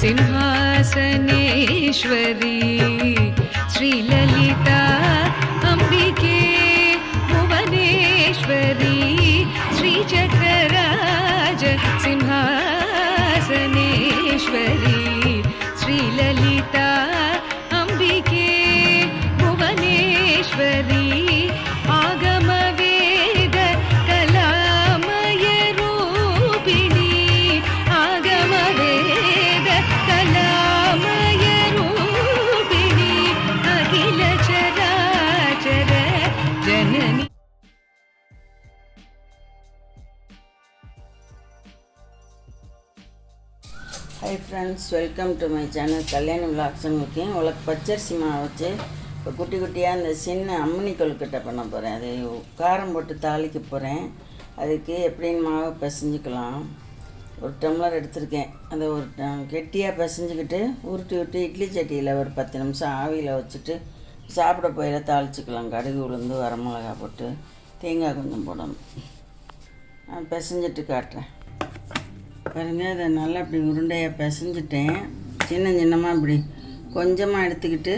Simhasaneshwari श्रीललिता friends welcome to my channel Kalyani விளாக்ஸ்னு இருக்கேன். உங்களுக்கு பச்சரிசி மாவு வச்சு இப்போ குட்டி குட்டியாக இந்த சின்ன அம்மனி கொழுக்கட்டை பண்ண போகிறேன் அது காரம் போட்டு தாளிக்க போகிறேன் அதுக்கு எப்படின்னு மாவு பிசைஞ்சிக்கலாம். ஒரு டம்ளர் எடுத்திருக்கேன். அதை ஒரு கெட்டியாக பிசைஞ்சுக்கிட்டு உருட்டி விட்டு இட்லி சட்டியில் ஒரு பத்து நிமிஷம் ஆவியில் வச்சுட்டு சாப்பிட போயில தாளிச்சிக்கலாம். கடுகு உளுந்து வரமிளகா போட்டு தேங்காய் கொஞ்சம் போடணும். பிசைஞ்சிட்டு காட்டுறேன். பாருங்க அதை நல்லா இப்படி உருண்டையாக பிசைஞ்சிட்டேன். சின்ன சின்னமாக இப்படி கொஞ்சமாக எடுத்துக்கிட்டு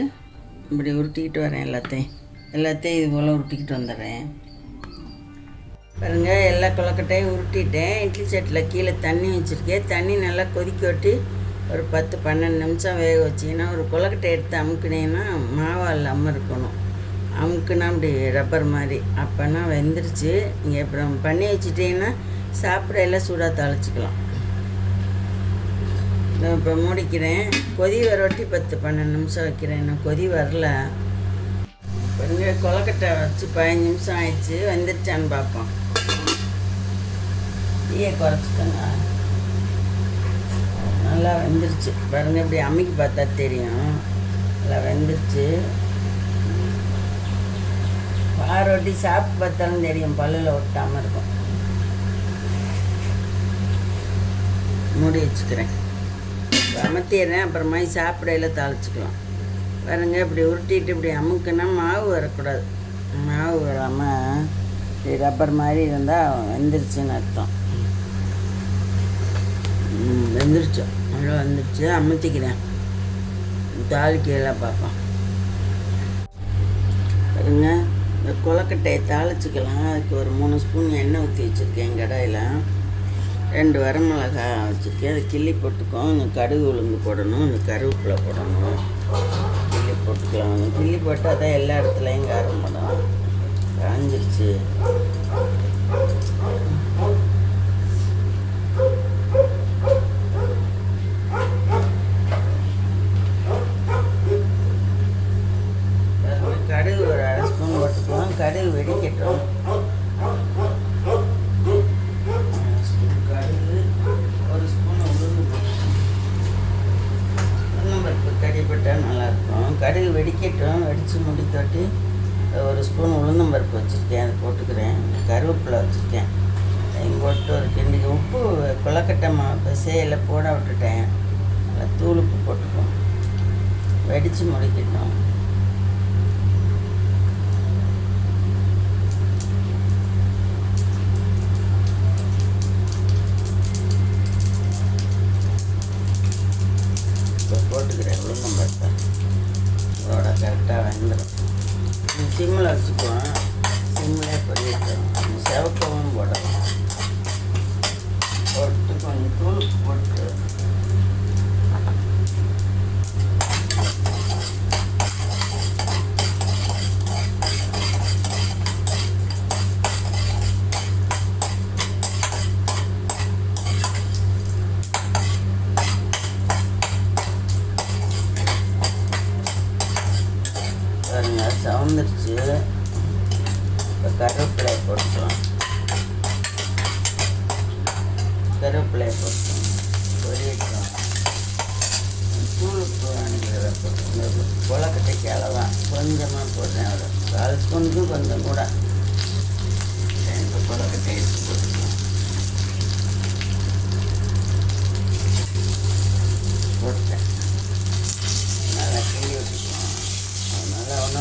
இப்படி உருட்டிக்கிட்டு வரேன் எல்லாத்தையும். எல்லாத்தையும் இது போல் உருட்டிக்கிட்டு வந்துடுறேன். பாருங்க எல்லா கொலக்கட்டையும் உருட்டிட்டேன். இட்லி சட்டில் கீழே தண்ணி வச்சுருக்கேன். தண்ணி நல்லா கொதிக்க விட்டு ஒரு பத்து பன்னெண்டு நிமிஷம் வேக வச்சிங்கன்னா ஒரு கொலக்கட்டை எடுத்து அமுக்குனேன்னா மாவால் இல்லாமல் இருக்கணும். அமுக்குனா அப்படி ரப்பர் மாதிரி. அப்போனா வெந்துருச்சு. நீங்கள் அப்புறம் பண்ணி வச்சிட்டிங்கன்னா சாப்பிட எல்லாம் சூடாக தாளிச்சிக்கலாம். இப்போ முடிக்கிறேன். கொதி வரொட்டி பத்து பன்னெண்டு நிமிஷம் வைக்கிறேன். இன்னும் கொதி வரல. கொஞ்சம் கொலக்கட்டை வச்சு பதினஞ்சு நிமிஷம் ஆயிடுச்சு. வெந்துருச்சான்னு பார்ப்போம். தீயை குறைச்சிக்கோங்க. நல்லா வெந்துருச்சு. பாருங்க இப்படி அம்மிக்கு பார்த்தா தெரியும். நல்லா வெந்துருச்சு. பாரோட்டி சாப்பிட்டு பார்த்தாலும் தெரியும். பல்லில் ஒட்டாமல் இருக்கும். மூடி வச்சுக்கிறேன். இப்ப அப்புறமா சாப்பிடையில தாளிச்சுக்கலாம். பாருங்க இப்படி உருட்டிட்டு இப்படி அமுக்குன்னா மாவு வரக்கூடாது. மாவு வராமல் இப்படி ரப்பர் மாதிரி இருந்தால் வெந்துருச்சுன்னு அர்த்தம். வெந்துருச்சோம் அவ்வளோ வந்துருச்சு. அமுத்திக்கிறேன். தாளிக்கையெல்லாம் பார்ப்போம். பாருங்க இந்த கொலக்கட்டையை தாளிச்சுக்கலாம். அதுக்கு ஒரு மூணு ஸ்பூன் எண்ணெய் ஊற்றி வச்சுருக்கேன் கடாயில். ரெண்டு வரமிளகா வச்சுருக்கேன். அதை கிள்ளி போட்டுக்கோ அந்த கடுகு உளுந்து போடணும். இந்த கருவேப்பிலை போடணும். கிள்ளி போட்டுக்கலாம். அந்த கிள்ளி போட்டால் தான் எல்லா இடத்துலையும் காரம் படம் காஞ்சிருச்சு பாருங்க, கடுகு ஒரு அரை ஸ்பூன் போட்டுக்குவோம் கடுகு வெடிக்கட்டும் அரை ஸ்பூன் கடுகு ஒரு ஸ்பூன் உளுந்து உளுந்தம்பருப்பு கடிப்பட்டால் நல்லாயிருக்கும் கடுகு வெடிக்கட்டும் வெடித்து முடிக்காட்டி ஒரு ஸ்பூன் உளுந்தம்பருப்பு வச்சுருக்கேன் அது போட்டுக்கிறேன் கருவேப்பிலை வச்சுருக்கேன். அதையும் போட்டு ஒரு கிண்டிக்கு உப்பு கொலக்கட்டை மா பிசையில் போட விட்டுட்டேன். நல்லா தூள் உப்பு வெடித்து முடிக்கட்டும். பாருங்க சவந்துருச்சு. இப்போ கருவேப்பிலை போட்டுக்கலாம். கருவேப்பிலை போட்டுக்கலாம். பொரியட்டும். தூளுக்கு வாங்கிக்கிறத போட்டுக்கோங்க. கொலக்கட்டைக்கு அளவான் கொஞ்சமாக போடுறேன் அவ்வளோ கால் ஸ்பூனுக்கும் கொஞ்சம் கூட. ரெண்டு கொலக்கட்டை எடுத்து போட்டுக்கலாம். போட்டேன்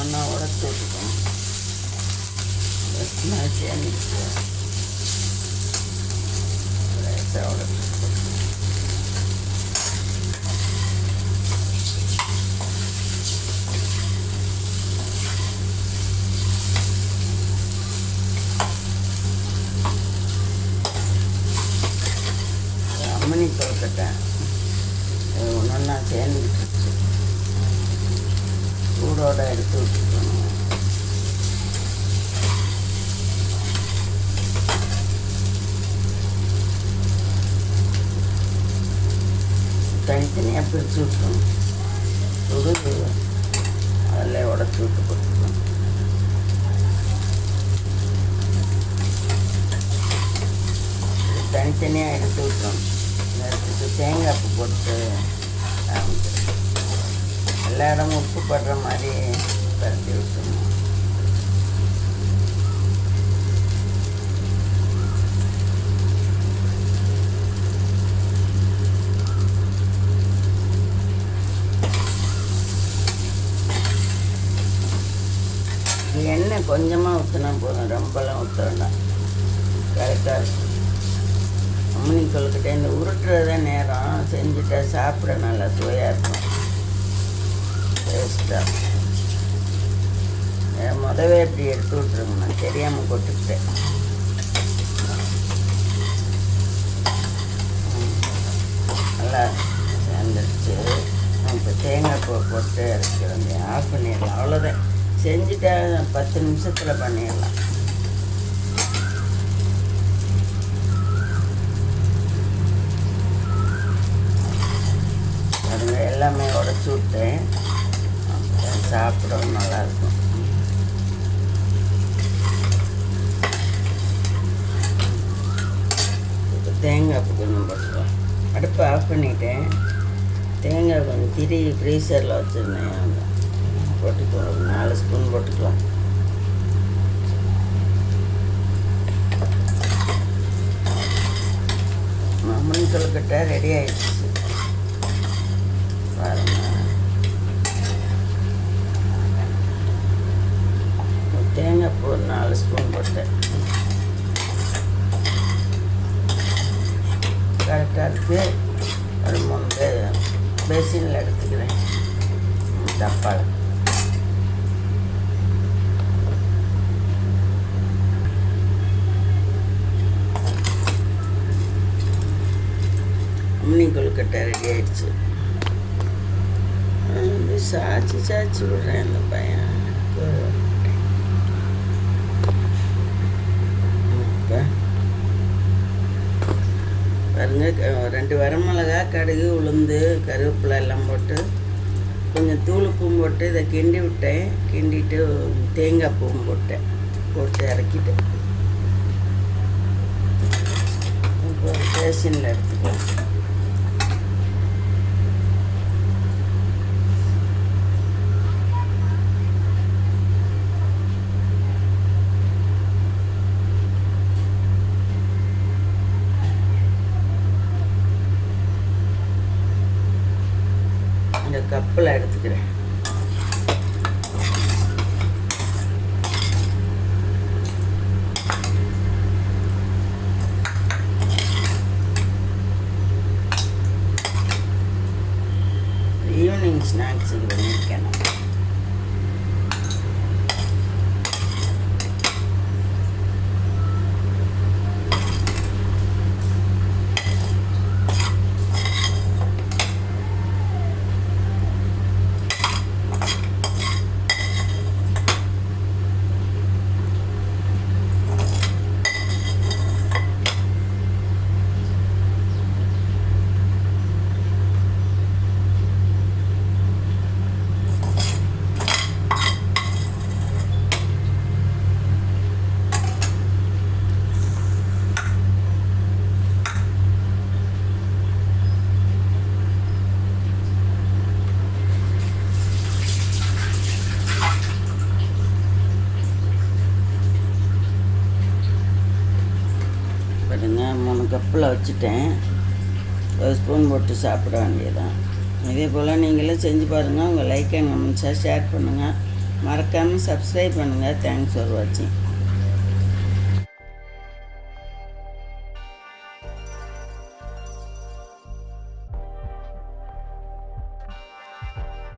ஒன்றா உடச்சி விட்டுக்கணும் உடச்சினாச்சியாக அம்மனி தோட்டத்தை ஒன்று ஒன்றா சூடோட எடுத்து விட்டுருக்கணும் தனித்தனியாக பிரித்து விட்டுருணும் சுடு அதில் உடச்சி விட்டு போட்டுக்கணும் தனித்தனியாக எடுத்து விட்டுறணும் எடுத்துட்டு தேங்காய் பூ போட்டு எல்லா இடமும் உப்பு படுற மாதிரி பரட்டி விட்டுணும் எண்ணெய் கொஞ்சமாக ஊற்றினா போதும். ரொம்பலாம் ஊற்ற வேண்டாம். கரெக்டாக இருக்கும். அம்மனி சொல்லிக்கிட்டே இந்த உருட்டுறத நேரம். செஞ்சுட்டா சாப்பிட நல்லா சுவையாக இருக்கும். டேஸ்ட்டாக முதவே இப்படி எடுத்து விட்ருங்க நான் தெரியாமல் கொட்டுக்கிட்டேன் நல்லா சேர்ந்துருச்சு. இப்போ தேங்காய் பூ போட்டு இறக்கிறோம் ஆஃப் பண்ணிடலாம். அவ்வளோதான் செஞ்சுட்டா பத்து நிமிஷத்தில் பண்ணிடலாம். பாருங்க எல்லாமே உடச்சி விட்டேன். சாப்பிடவும் நல்லாயிருக்கும். இப்போ தேங்காய் பூ கொஞ்சம் போட்டுக்கலாம் அடுப்பை ஆஃப் பண்ணிக்கிட்டேன். தேங்காய் கொஞ்சம் திரி ஃப்ரீசரில் வச்சுருந்தேன். போட்டுக்கலாம் ஒரு நாலு ஸ்பூன் போட்டுக்கலாம் அம்மன் கொழுக்கட்டை ரெடி ஆயிடுச்சு. பாருங்கள் தேங்காய் பூ ஒரு நாலு ஸ்பூன் போட்டேன் கரெக்டாக இருக்குது ஒரு வந்து பேசினில் எடுத்துக்கிறேன். டப்பாவில் அம்மனி கொழுக்கட்டை ரெடி ஆயிடுச்சு. சாச்சி சாச்சி விடுறேன் அந்த பையன் எனக்கு பாருங்க ரெண்டு வரமிளகா கடுகு உளுந்து கருவேப்பிலை எல்லாம் போட்டு கொஞ்சம் தூளுப்பும் போட்டு இதை கிண்டி விட்டேன். கிண்டிட்டு தேங்காய் பூவும் போட்டேன். போட்டு இறக்கிட்டேன். இப்போ பேசினில் எடுத்துக்கலாம் இந்த கப்பில் எடுத்துக்கிறேன் ஈவினிங் ஸ்நாக்ஸுக்கு பண்ணியிருக்கேன் நான். பாருங்க அடுப்பில் வச்சுட்டேன். ஒரு ஸ்பூன் போட்டு சாப்பிட வேண்டியதான் இதே போல் நீங்களும் செஞ்சு பாருங்கள் உங்கள் லைக் அண்ட் கமெண்ட்ஸாக ஷேர் பண்ணுங்கள் மறக்காமல் சப்ஸ்கிரைப் பண்ணுங்கள் தேங்க்ஸ் ஃபார் வாட்சிங்